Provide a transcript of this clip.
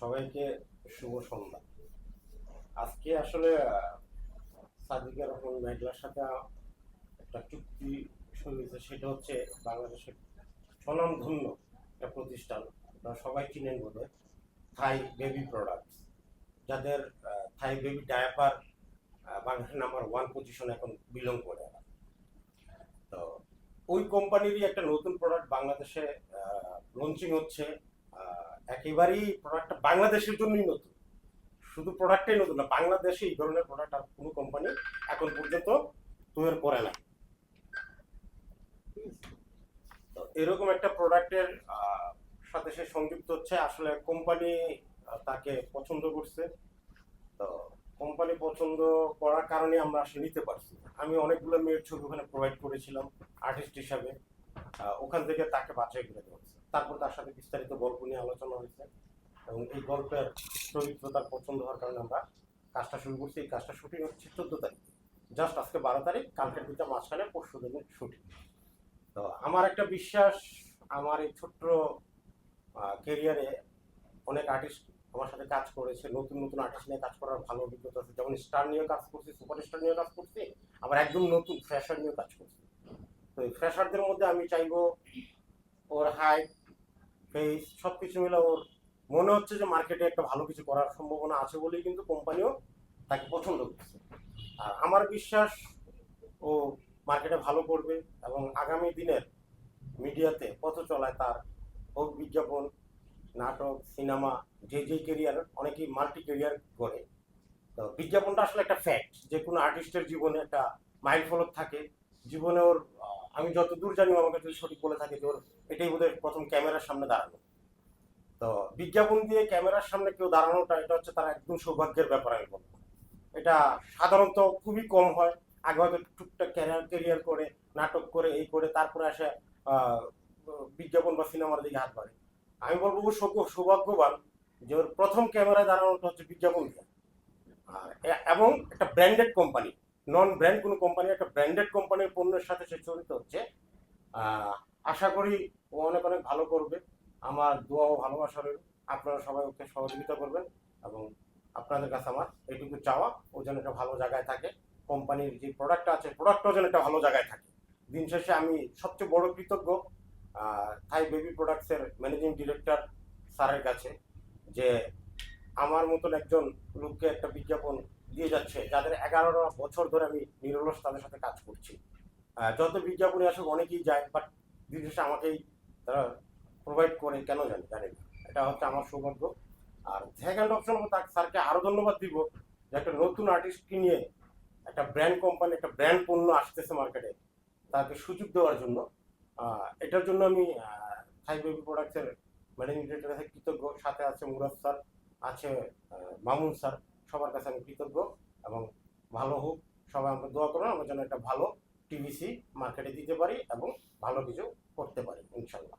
সবাইকে শুভ সন্ধ্যা। আজকে আসলে আহ, সাদিকের রহমান মেঘলার সাথে একটা চুক্তি সই সেটা হচ্ছে বাংলাদেশের স্বনামধন্য একটা প্রতিষ্ঠান। আপনারা সবাই চিনেন বোধ থাই বেবি প্রোডাক্টস। যাদের থাই বেবি ডায়াপার বাংলাদেশের নাম্বার ওয়ান পজিশন এখন বিলং করে। তো ওই কোম্পানিরই একটা নতুন প্রোডাক্ট বাংলাদেশে লঞ্চিং হচ্ছে। একেবারেই প্রোডাক্টটা বাংলাদেশের জন্যই নতুন। শুধু প্রোডাক্টটাই নতুন না, বাংলাদেশে এই ধরনের প্রোডাক্ট আর কোনো কোম্পানি এখন পর্যন্ত তৈরি করে না তো এরকম একটা প্রোডাক্টের সাথে সে সংযুক্ত হচ্ছে, আসলে কোম্পানি তাকে পছন্দ করছে। তো কোম্পানি পছন্দ করার কারণে আমরা আসলে নিতে পারছি। আমি অনেকগুলো মেয়ের ছবি ওখানে প্রোভাইড করেছিলাম আর্টিস্ট হিসাবে। ওখান থেকে তাকে বাছাই করে দেওয়া তারপর তার সাথে বিস্তারিত গল্প নিয়ে আলোচনা হয়েছে। এবং এই গল্পের চরিত্র তার পছন্দ হওয়ার কারণে আমরা কাজটা শুরু করছি। এই কাজটা শুটিং হচ্ছে চোদ্দ তারিখ। জাস্ট আজকে বারো তারিখ, কালকের দিনটা মাঝখানে, পরশু দিনের শুটিং। তো আমার একটা বিশ্বাস, আমার এই ছোট্ট কেরিয়ারে অনেক আর্টিস্ট আমার সাথে কাজ করেছে, নতুন নতুন আর্টিস্ট নিয়ে কাজ করার ভালো অভিজ্ঞতা আছে। যেমন স্টার নিয়ে কাজ করছি সুপারস্টার নিয়ে কাজ করছি, আবার একদম নতুন ফ্রেশার নিয়ে কাজ করছি। তো এই ফ্রেশারদের মধ্যে আমি চাইব ওর হাইট ফেস সব কিছু মিলে ওর মনে হচ্ছে যে মার্কেটে একটা ভালো কিছু করার সম্ভাবনা আছে বলেই কিন্তু কোম্পানিও তাকে পছন্দ করছে। আর আমার বিশ্বাস ও মার্কেটে ভালো করবে এবং আগামী দিনের মিডিয়াতে পথ চলায় তার হোক বিজ্ঞাপন, নাটক, সিনেমা, যে যে কেরিয়ার অনেকেই মাল্টি কেরিয়ার করে। তো বিজ্ঞাপনটা আসলে একটা ফ্যাক্ট যে কোনো আর্টিস্টের জীবনে একটা মাইল ফলক থাকে। জীবনে ওর, আমি যতদূর জানি আমাকে যদি সঠিক বলে থাকে যে ওর এটাই বোধহয় প্রথম ক্যামেরার সামনে দাঁড়ানো। তো বিজ্ঞাপন দিয়ে ক্যামেরার সামনে কেউ দাঁড়ানোটা, এটা হচ্ছে তার একদম সৌভাগ্যের ব্যাপার আমি বলব। এটা সাধারণত খুবই কম হয়। আগে হয়তো টুকটাক ক্যারিয়ার কেরিয়ার করে, নাটক করে, এই করে, তারপরে আসে বিজ্ঞাপন বা সিনেমার দিকে হাত বাড়ে। আমি বলব ও সৌভাগ্যবান যে ওর প্রথম ক্যামেরায় দাঁড়ানোটা হচ্ছে বিজ্ঞাপন দিয়ে। আর এবং একটা ব্র্যান্ডেড কোম্পানি নন ব্র্যান্ড কোনো কোম্পানি একটা ব্র্যান্ডেড কোম্পানির পণ্যের সাথে সে জড়িত হচ্ছে। আশা করি ও অনেক অনেক ভালো করবে। আমার দোয়া ও ভালোবাসা রইল। আপনারা সবাই ওকে সহযোগিতা করবেন এবং আপনাদের কাছে আমার এইটুকু চাওয়া, ও যেন একটা ভালো জায়গায় থাকে। কোম্পানির যে প্রোডাক্টটা আছে প্রোডাক্টটাও যেন একটা ভালো জায়গায় থাকে। দিন শেষে আমি সবচেয়ে বড় কৃতজ্ঞ থাই বেবি প্রোডাক্টসের ম্যানেজিং ডিরেক্টর স্যারের কাছে, যে আমার মতন একজন লোককে একটা বিজ্ঞাপন দিয়ে যাচ্ছে, যাদের এগারো বছর ধরে আমি নিরলস তাদের সাথে কাজ করছি। যত বিজ্ঞাপনে আসুক, অনেকেই যায় বাট দিন শেষে আমাকেই তারা প্রোভাইড করে কেন জানি জানি। এটা হচ্ছে আমার সৌভাগ্য। আর সেকেন্ড অপশন তাকে স্যারকে আরও ধন্যবাদ দিব যে একটা নতুন আর্টিস্টকে নিয়ে একটা ব্র্যান্ড কোম্পানি একটা ব্র্যান্ড পণ্য আসতেছে মার্কেটে তাকে সুযোগ দেওয়ার জন্য। এটার জন্য আমি থাই বেবি প্রোডাক্টসের ম্যানেজিং ডিরেক্টর কাছে কৃতজ্ঞ। সাথে আছে মুরাদ স্যার, আছে মামুন স্যার। সবার কাছে আমি কৃতজ্ঞ এবং ভালো হোক। সবাই আমরা দোয়া করুন, আমরা যেন একটা ভালো টিভিসি মার্কেটে দিতে পারি এবং ভালো কিছু করতে পারি ইনশাল্লাহ